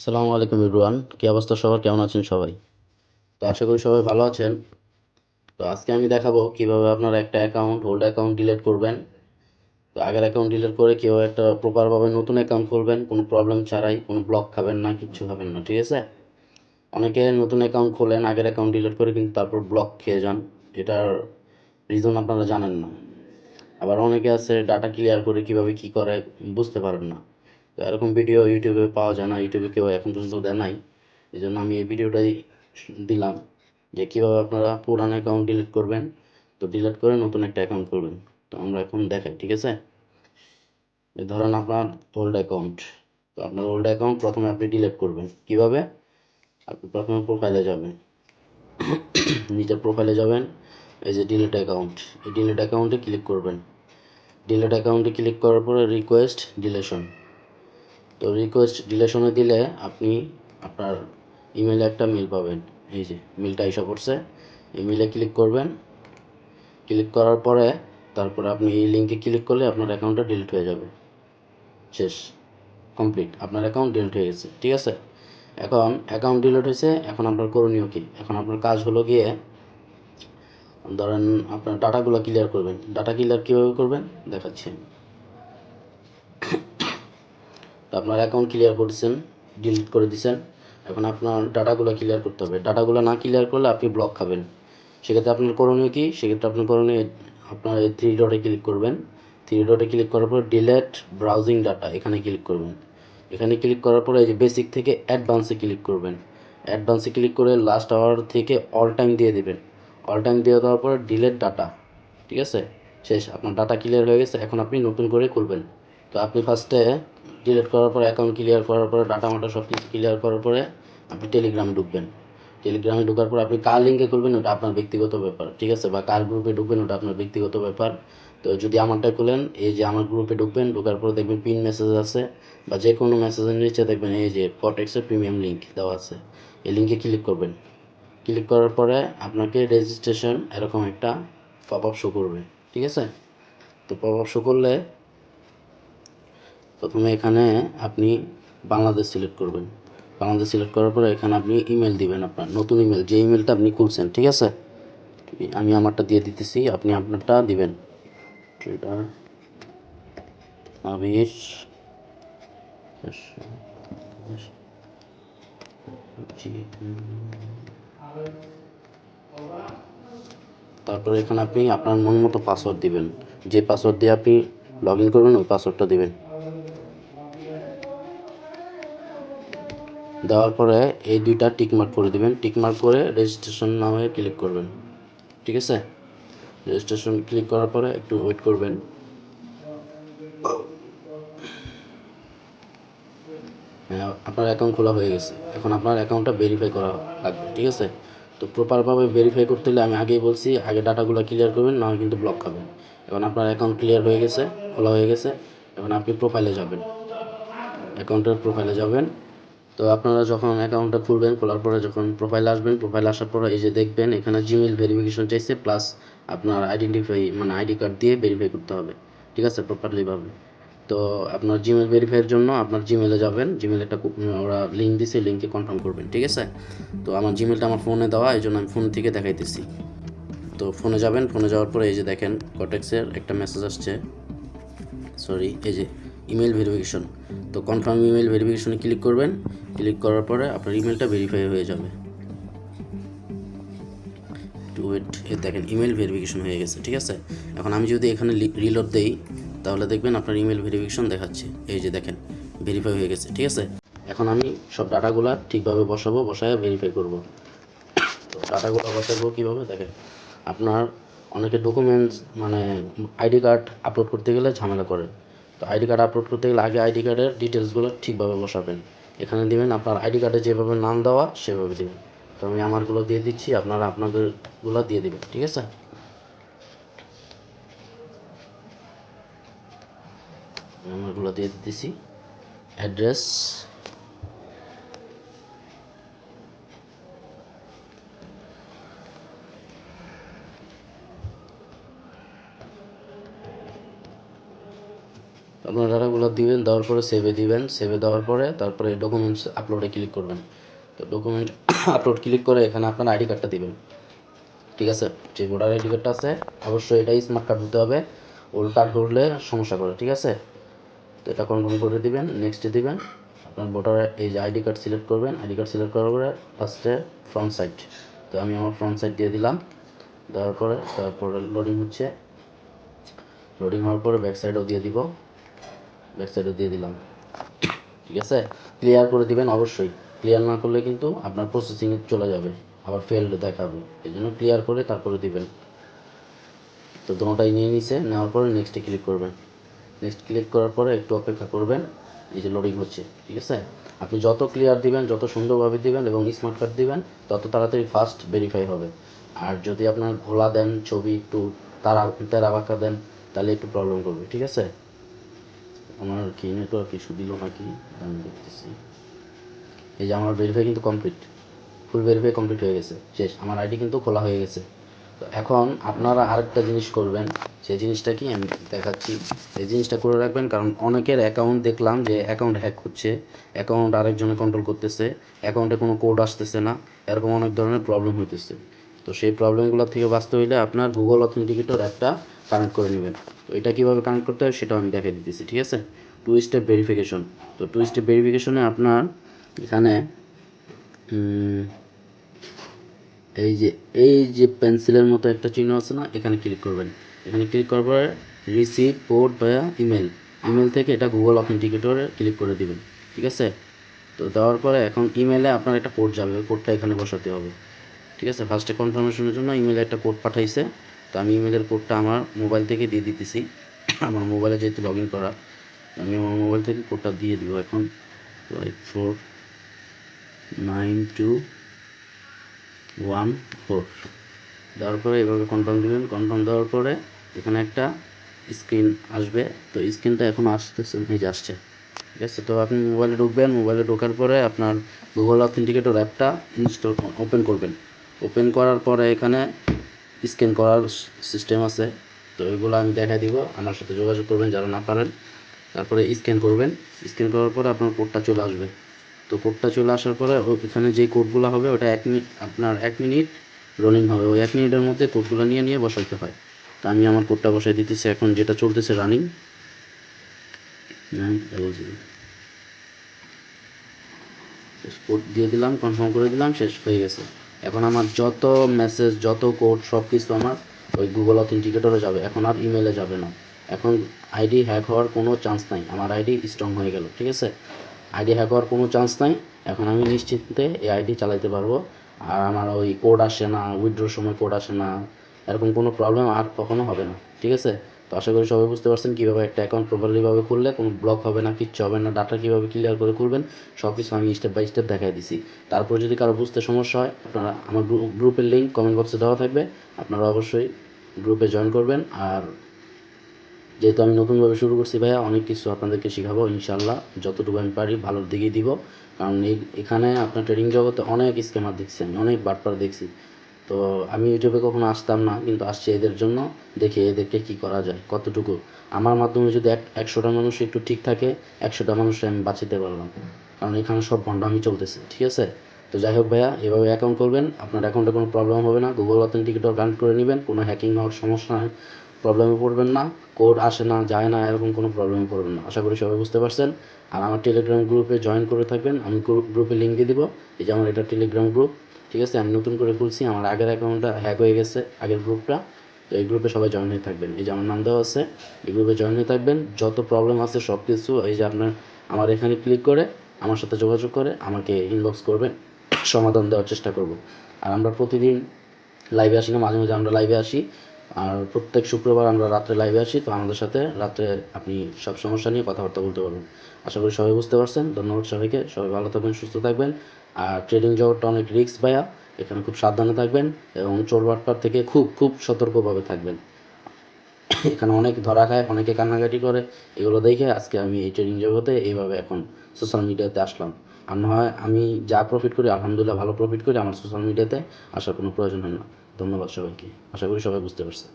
আসসালামু আলাইকুম ইব্রুয়ান কী অবস্থা সবার? কেমন আছেন সবাই? তো আশা করি সবাই ভালো আছেন। তো আজকে আমি দেখাবো কীভাবে আপনারা একটা অ্যাকাউন্ট ওল্ড অ্যাকাউন্ট ডিলিট করবেন। তো আগের অ্যাকাউন্ট ডিলিট করে কীভাবে একটা প্রপারভাবে নতুন অ্যাকাউন্ট খুলবেন। কোনো প্রবলেম ছাড়াই, কোনো ব্লক খাবেন না, কিচ্ছু খাবেন না, ঠিক আছে? অনেকে নতুন অ্যাকাউন্ট খোলেন, আগের অ্যাকাউন্ট ডিলিট করে কিন্তু তারপর ব্লক খেয়ে যান। এটার রিজন আপনারা জানেন না। আবার অনেকে আছে ডাটা ক্লিয়ার করে কীভাবে কি করে, বুঝতে পারেন না। তো এরকম ভিডিও ইউটিউবে পাওয়া যায় না ইউটিউবে কেউ এখন পর্যন্ত দেয় নাই। এই জন্য আমি এই ভিডিওটাই দিলাম যে কীভাবে আপনারা পুরান অ্যাকাউন্ট ডিলিট করবেন। তো ডিলিট করে নতুন একটা অ্যাকাউন্ট করবেন। তো আমরা এখন দেখাই, ঠিক আছে? ধরেন আপনার ওল্ড অ্যাকাউন্ট তো আপনার ওল্ড অ্যাকাউন্ট প্রথমে আপনি ডিলিট করবেন। কীভাবে? আপনি প্রথমে প্রোফাইলে যাবেন। নিজের প্রোফাইলে যাবেন। এই যে ডিলিট অ্যাকাউন্ট এই ডিলিট অ্যাকাউন্টে ক্লিক করবেন। ডিলিট অ্যাকাউন্টে ক্লিক করার পরে রিকোয়েস্ট ডিলেশন তো রিকোয়েস্ট ডিলেশনে দিলে আপনি আপনার ইমেলে একটা মেল পাবেন। এই যে মেলটা এসে পড়ছে। এই মেলে ক্লিক করবেন। ক্লিক করার পরে তারপরে আপনি এই লিঙ্কে ক্লিক করলে আপনার অ্যাকাউন্টটা ডিলিট হয়ে যাবে। শেষ। কমপ্লিট আপনার অ্যাকাউন্ট ডিলিট হয়ে গেছে। ঠিক আছে? এখন অ্যাকাউন্ট ডিলিট হয়েছে। এখন আপনার করণীয় কী? এখন আপনার কাজ হলো গিয়ে ধরেন আপনার ডাটাগুলো ক্লিয়ার করবেন। ডাটা ক্লিয়ার কীভাবে করবেন? দেখাচ্ছি তো আপনার অ্যাকাউন্ট ক্লিয়ার করেছেন ডিলিট করে দিয়েছেন এখন আপনার ডাটাগুলো ক্লিয়ার করতে হবে। ডাটাগুলো না ক্লিয়ার করলে আপনি ব্লক খাবেন। সেক্ষেত্রে আপনার করণীয় কী? সেক্ষেত্রে আপনার করণীয় আপনার এই থ্রি ডটে ক্লিক করবেন। থ্রি ডটে ক্লিক করার পর ডিলেট ব্রাউজিং ডাটা এখানে ক্লিক করবেন। এখানে ক্লিক করার পরে এই যে বেসিক থেকে অ্যাডভান্সে ক্লিক করবেন। অ্যাডভান্সে ক্লিক করে লাস্ট আওয়ার থেকে অল টাইম দিয়ে দেবেন। অল টাইম দিয়ে দেওয়ার পরে ডিলেট ডাটা ঠিক আছে? শেষ, আপনার ডাটা ক্লিয়ার হয়ে গেছে, এখন আপনি নতুন করে খুলবেন। তো আপনি ফার্স্টে ডিলিট করার পরে অ্যাকাউন্ট ক্লিয়ার করার পরে ডাটা মাটা সব কিছু ক্লিয়ার করার পরে আপনি টেলিগ্রামে ঢুকবেন। টেলিগ্রামে ঢোকার পর আপনি কার লিঙ্কে খুলবেন ওটা আপনার ব্যক্তিগত ব্যাপার, ঠিক আছে? বা কার গ্রুপে ঢুকবেন ওটা আপনার ব্যক্তিগত ব্যাপার। তো যদি আমারটা খুলেন, এই যে আমার গ্রুপে ঢুকবেন, ঢোকার পর দেখবেন পিন মেসেজ আছে বা যে কোনো মেসেজের নিচে দেখবেন এই যে কটেক্সের প্রিমিয়াম লিঙ্ক দেওয়া আছে। এই লিঙ্কে ক্লিক করবেন। ক্লিক করার পরে আপনাকে রেজিস্ট্রেশন এরকম একটা পপ আপ শো করবে, ঠিক আছে? তো পপ আপ শো করলে প্রথমে এখানে আপনি বাংলাদেশ সিলেক্ট করবেন। বাংলাদেশ সিলেক্ট করার পরে এখানে আপনি ইমেল দিবেন আপনার, নতুন ইমেল যে ইমেলটা আপনি খুলছেন, ঠিক আছে? আমি আমারটা দিয়ে দিতেছি, আপনি আপনারটা দিবেন। ট্রেডার আবির তারপরে এখানে আপনি আপনার মন মতো পাসওয়ার্ড দিবেন। যে পাসওয়ার্ড দিয়ে আপনি লগ ইন করবেন, ওই পাসওয়ার্ডটা দিবেন। দেওয়ার পরে এই দুইটা টিক মার্ক করে দিবেন। টিক মার্ক করে রেজিস্ট্রেশন নামে ক্লিক করবেন। ঠিক আছে? রেজিস্ট্রেশন ক্লিক করার পরে একটু ওয়েট করবেন। হ্যাঁ, আপনার অ্যাকাউন্ট খোলা হয়ে গেছে। এখন আপনার অ্যাকাউন্টটা ভেরিফাই করা লাগবে। ঠিক আছে? তো প্রপারভাবে ভেরিফাই করতে হলে আমি আগেই বলছি আগে ডাটাগুলো ক্লিয়ার করবেন না কিন্তু ব্লক খাবেন। এখন আপনার অ্যাকাউন্ট ক্লিয়ার হয়ে গেছে খোলা হয়ে গেছে। এখন আপনি প্রোফাইলে যাবেন। অ্যাকাউন্টের প্রোফাইলে যাবেন। তো আপনারা যখন অ্যাকাউন্টটা খুলবেন, খোলার পরে যখন প্রোফাইলে আসবেন প্রোফাইলে আসার পরে এই যে দেখবেন, এখানে জিমেল ভেরিফিকেশন চাইছে প্লাস আপনার আইডেন্টিফাই মানে আইডি কার্ড দিয়ে ভেরিফাই করতে হবে। ঠিক আছে? প্রপারলিভাবে তো আপনার জিমেল ভেরিফাইয়ের জন্য আপনার জিমেলে যাবেন। জিমেল একটা ওরা লিঙ্ক দিছে লিঙ্কে কনফার্ম করবেন। ঠিক আছে? তো আমার জিমেলটা আমার ফোনে দেওয়া, এই জন্য আমি ফোন থেকে দেখাইতেছি। তো ফোনে যাবেন ফোনে যাওয়ার পরে এই যে দেখেন কটেক্সের একটা মেসেজ আসছে। সরি এই যে ইমেল ভেরিফিকেশন তো কনফার্ম ইমেল ভেরিফিকেশনে ক্লিক করবেন। ক্লিক করার পরে আপনার ইমেলটা ভেরিফাই হয়ে যাবে। টু ওয়েট এ দেখেন ইমেল ভেরিফিকেশন হয়ে গেছে, ঠিক আছে? এখন আমি যদি এখানে রিলোড দেই, তাহলে দেখবেন আপনার ইমেল ভেরিফিকেশন দেখাচ্ছে। এই যে দেখেন ভেরিফাই হয়ে গেছে, ঠিক আছে? এখন আমি সব ডাটাগুলো ঠিকভাবে বসাবো, বসায় ভেরিফাই করব। তো ডাটাগুলো বসাবো কীভাবে? দেখেন, আপনার অনেকে ডকুমেন্টস মানে আইডি কার্ড আপলোড করতে গেলে ঝামেলা করে। তো আইডি কার্ড আপলোড করতে গেলে আগে আইডি কার্ডের ডিটেলসগুলো ঠিকভাবে বসাবেন। এখানে দেবেন আপনার আইডি কার্ডে যেভাবে নাম দেওয়া, সেভাবে দেবেন। তো আমি আমারগুলো দিয়ে দিচ্ছি, আপনারা আপনাদেরগুলো দিয়ে দেবেন, ঠিক আছে? আমি আমারগুলো দিয়ে দিতেছি। অ্যাড্রেস আপনার ডাটাগুলো এগুলো দিবেন, দেওয়ার পরে সেভে দিবেন। সেভে দেওয়ার পরে তারপরে ডকুমেন্টস আপলোডে ক্লিক করবেন। তো ডকুমেন্ট আপলোড ক্লিক করে এখানে আপনার আইডি কার্ডটা দিবেন। ঠিক আছে? যে ভোটার আইডি কার্ডটা আছে, অবশ্যই এটাই স্মার্ট কার্ড দিতে হবে। ওল্ড কার্ড ধরলে সমস্যা করে, ঠিক আছে? তো এটা কনফার্ম করে দিবেন নেক্সটে দিবেন। আপনার ভোটার এই যে আইডি কার্ড সিলেক্ট করবেন আইডি কার্ড সিলেক্ট করার পরে ফার্স্টে ফ্রন্ট সাইড তো আমি আমার ফ্রন্ট সাইড দিয়ে দিলাম। দেওয়ার পরে তারপরে লোডিং হচ্ছে। লোডিং হওয়ার পরে ব্যাক সাইডও দিয়ে দিব। ব্যাক দিয়ে দিলাম। ঠিক আছে? ক্লিয়ার করে দিবেন? অবশ্যই। ক্লিয়ার না করলে কিন্তু আপনার প্রসেসিংয়ে চলে যাবে। আবার ফেলড দেখাবে। এই জন্য ক্লিয়ার করে তারপরে দিবেন। তো দুটোটাই নিয়ে নিছে। নেওয়ার পরে নেক্সটে ক্লিক করবেন। নেক্সট ক্লিক করার পরে একটু অপেক্ষা করবেন। এই যে লোডিং হচ্ছে। ঠিক আছে? আপনি যত ক্লিয়ার দিবেন, যত সুন্দরভাবে দিবেন এবং স্মার্ট কার্ড দিবেন, তত তাড়াতাড়ি ফাস্ট ভেরিফাই হবে। আর যদি আপনার ঘোলা দেন, ছবি একটু তারা তেরা বাঁকা দেন, তাহলে একটু প্রবলেম করবে। ঠিক আছে? আমার কি নেটওয়ার্ক ইস্যু দিল নাকি, আমি দেখতেছি। এই যে আমার ভেরিফাই কিন্তু কমপ্লিট ফুল ভেরিফাই কমপ্লিট হয়ে গেছে, শেষ। আমার আইডি কিন্তু খোলা হয়ে গেছে। তো এখন আপনারা আরেকটা জিনিস করবেন, সেই জিনিসটা কি আমি দেখাচ্ছি। এই জিনিসটা করে রাখবেন, কারণ অনেকের অ্যাকাউন্ট দেখলাম যে অ্যাকাউন্ট হ্যাক হচ্ছে অ্যাকাউন্ট আরেকজনে কন্ট্রোল করতেছে অ্যাকাউন্টে কোনো কোড আসতেছে না, এরকম অনেক ধরনের প্রবলেম হইতেছে। তো সেই প্রবলেমগুলো থেকে বাঁচতে হইলে আপনার গুগল অথেন্টিকেটর একটা কানেক্ট করে নেবেন। তো এটা কীভাবে কানেক্ট করতে হয় সেটাও আমি দেখিয়ে দিতেছি, ঠিক আছে? টু স্টেপ ভেরিফিকেশন তো টু স্টেপ ভেরিফিকেশনে আপনার এখানে এই যে এই যে পেন্সিলের মতো একটা চিহ্ন আছে না, এখানে ক্লিক করবেন। এখানে ক্লিক করার পরে receive port via email email থেকে এটা গুগল অথেন্টিকেটরে ক্লিক করে দিবেন, ঠিক আছে? তো দেওয়ার পরে এখন ইমেলে আপনার একটা কোড যাবে কোডটা এখানে বসাতে হবে। ঠিক আছে? ফার্স্টে কনফার্মেশনের জন্য ইমেলে একটা কোড পাঠাইছে। তো আমি ইমেলের কোডটা আমার মোবাইল থেকে দিয়ে দিতেছি। আমার মোবাইলে যেহেতু লগ ইন করা, আমি আমার মোবাইল থেকে কোডটা দিয়ে দিব এখন। Four nine two one four দেওয়ার পরে এভাবে কনফার্ম দিবেন। কনফার্ম দেওয়ার পরে এখানে একটা স্ক্রিন আসবে। তো স্ক্রিনটা এখন আসতেছে যে আসছে। ঠিক আছে? তো আপনি মোবাইলে ঢুকবেন। মোবাইলে ঢোকার পরে আপনার গুগল অথেন্টিকেটর অ্যাপটা ইনস্টল ওপেন করবেন। ওপেন করার পরে এখানে স্ক্যান করার সিস্টেম আছে। তো এগুলো আমি দেখাই দিব। আমার সাথে যোগাযোগ করবেন যারা না পারেন। তারপরে স্ক্যান করবেন। স্ক্যান করার পরে আপনার কোডটা চলে আসবে। তো কোডটা চলে আসার পরে ওখানে যে কোডগুলো হবে, ওটা এক মিনিট, আপনার এক মিনিট রনিং হবে। ওই এক মিনিটের মধ্যে কোডগুলো নিয়ে নিয়ে বসাইতে হয়। তো আমি আমার কোডটা বসাই দিতেছি। এখন যেটা চলতেছে রানিং কোড দিয়ে দিলাম কনফার্ম করে দিলাম, শেষ হয়ে গেছে। এখন আমার যত মেসেজ যত কোড সব কিছু আমার ওই গুগল অথেন্টিকেটরে যাবে। এখন আর ইমেলে যাবে না। এখন আইডি হ্যাক হওয়ার কোনো চান্স নাই। আমার আইডি স্ট্রং হয়ে গেল, ঠিক আছে? আইডি হ্যাক হওয়ার কোনো চান্স নাই। এখন আমি নিশ্চিন্তে এই আইডি চালাতে পারব। আর আমার ওই কোড আসে না উইথড্রোর সময় কোড আসে না, এরকম কোনো প্রবলেম আর কখনো হবে না, ঠিক আছে? তো আশা করি সবাই বুঝতে পারছেন কীভাবে একটা অ্যাকাউন্ট প্রপারলিভাবে খুললে, কোনো ব্লক হবে না, কিচ্ছু হবে না ডাটা কীভাবে ক্লিয়ার করে খুলবেন সব কিছু আমি স্টেপ বাই স্টেপ দেখাই দিছি। তারপর যদি কারও বুঝতে সমস্যা হয়, আপনারা আমার গ্রুপের লিঙ্ক কমেন্ট বক্সে দেওয়া থাকবে, আপনারা অবশ্যই গ্রুপে জয়েন করবেন। আর যেহেতু আমি নতুনভাবে শুরু করছি ভাইয়া, অনেক কিছু আপনাদেরকে শেখাবো ইনশাল্লাহ যতটুকু আমি পারি ভালোর দিকেই দিব। কারণ এই, এখানে আপনার ট্রেডিং জগতে অনেক স্ক্যামার দেখছি আমি, অনেক বাটপার দেখছি। তো আমি ইউটিউবে কখনো আসতাম না, কিন্তু আসছি এদের জন্য, দেখি এদেরকে কি করা যায়, কতটুকু। আমার মাধ্যমে যদি এক, একশোটা মানুষ একটু ঠিক থাকে, একশোটা মানুষকে আমি বাঁচাতে পারলাম। কারণ এখানে সব ভণ্ডামি চলতেছে, ঠিক আছে? তো যাই হোক ভাইয়া, এভাবে অ্যাকাউন্ট করবেন, আপনার অ্যাকাউন্টে কোনো প্রবলেম হবে না গুগল অথেন্টিকেটর কানেক্ট করে নেবেন, কোনো হ্যাকিং হওয়ার সমস্যা প্রবলেমে পড়বেন না, কোড আসে না, যায় না, এরকম কোনো প্রবলেমে পড়বেন না। আশা করি সবাই বুঝতে পারছেন। আর আমার টেলিগ্রাম গ্রুপে জয়েন করে থাকবেন। আমি গ্রুপে লিঙ্ক দিয়ে দিব। এই যে আমার এটা টেলিগ্রাম গ্রুপ ঠিক আছে? আমি নতুন করে খুলছি। আমার আগের অ্যাকাউন্টটা হ্যাক হয়ে গেছে, আগের গ্রুপটা তো এই গ্রুপে সবাই জয়েন হয়ে থাকবেন। এই যে আমার নাম দেওয়া আছে, এই গ্রুপে জয়েন হয়ে থাকবেন। যত প্রবলেম আছে সব কিছু এই যে আপনার, আমার এখানে ক্লিক করে, আমার সাথে যোগাযোগ করে, আমাকে ইনবক্স করবেন সমাধান দেওয়ার চেষ্টা করব। আর আমরা প্রতিদিন লাইভে আসি না, মাঝে মাঝে আমরা লাইভে আসি। আর প্রত্যেক শুক্রবার আমরা রাত্রে লাইভে আসি, তো আমাদের সাথে রাত্রে আপনি সব সমস্যা নিয়ে কথাবার্তা বলতে পারবেন। আশা করি সবাই বুঝতে পারছেন। ধন্যবাদ সবাইকে। সবাই ভালো থাকবেন, সুস্থ থাকবেন। আর ট্রেডিং জগৎটা অনেক রিস্ক ভাইয়া। এখানে খুব সাবধানে থাকবেন এবং চোর বাটপার থেকে খুব খুব সতর্কভাবে থাকবেন। এখানে অনেক ধরা খায়, অনেকে কান্নাকাটি করে। এগুলো দেখে আজকে আমি এই ট্রেডিং জগতে এইভাবে এখন সোশ্যাল মিডিয়াতে আসলাম। আর না হয় আমি যা প্রফিট করি, আলহামদুলিল্লাহ ভালো প্রফিট করি, আমার সোশ্যাল মিডিয়াতে আসার কোনো প্রয়োজন হয় না। ধন্যবাদ সবাইকে। আশা করি সবাই বুঝতে পারছে।